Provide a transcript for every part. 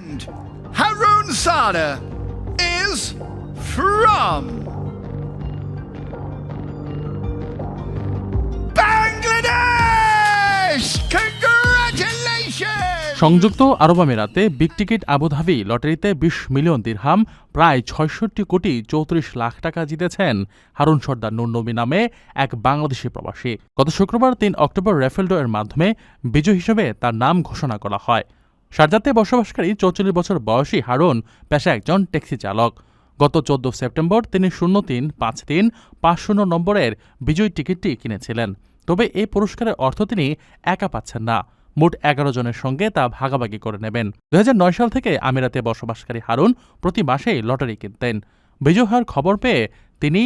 And Harun Sada is from Bangladesh! সংযুক্ত আরব আমিরাতে big ticket Abu Dhabi লটারিতে বিশ মিলিয়ন দিরহাম, প্রায় ছয়ষট্টি কোটি চৌত্রিশ লাখ টাকা জিতেছেন হারুন সর্দার নুরনবী নামে এক বাংলাদেশি প্রবাসী। গত শুক্রবার তিন অক্টোবর রেফেলডো এর মাধ্যমে বিজয় হিসেবে তার নাম ঘোষণা করা হয়। শারজাতে বসবাসকারী চৌচল্লিশ বছর বয়সী হারুন পেশা একজন ট্যাক্সি চালক। গত চোদ্দ সেপ্টেম্বর তিনি শূন্য তিন পাঁচ তিন পাঁচ শূন্য নম্বরের বিজয়ী টিকিটটি কিনেছিলেন। তবে এই পুরস্কারের অর্থ তিনি একা পাচ্ছেন না। মোট এগারো জনের সঙ্গে তা ভাগাভাগি করে নেবেন। দু হাজার নয় সাল থেকে আমিরাতে বসবাসকারী হারুন প্রতি মাসেই লটারি কিনতেন। বিজয় হওয়ার খবর পেয়ে তিনি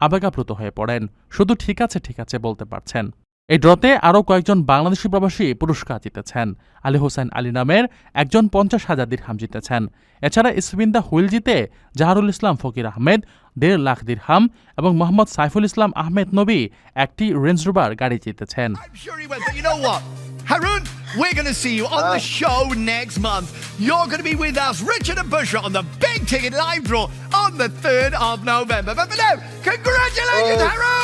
আবেগাপ্লুত হয়ে পড়েন। শুধু ঠিক আছে ঠিক আছে বলতে পারছেন। এই ড্রতে আরও কয়েকজন বাংলাদেশি প্রবাসী পুরস্কার জিতেছেন আলী হোসেন আলী নামের একজন পঞ্চাশ হাজার দিরহাম জিতেছেন এছাড়া ইসবিন্দা হুইল জিতে জাহারুল ইসলাম ফকির আহমেদ দেড় লাখ দিরহাম এবং মোহাম্মদ সাইফুল ইসলাম আহমেদ নবী একটি রেঞ্জ রোভার গাড়ি জিতেছেন? Harun, we're going to see you on the show next month. You're going to be with us, Richard and Busher, on the big ticket live draw on the 3rd of November. But for now, congratulations, Oh. Harun!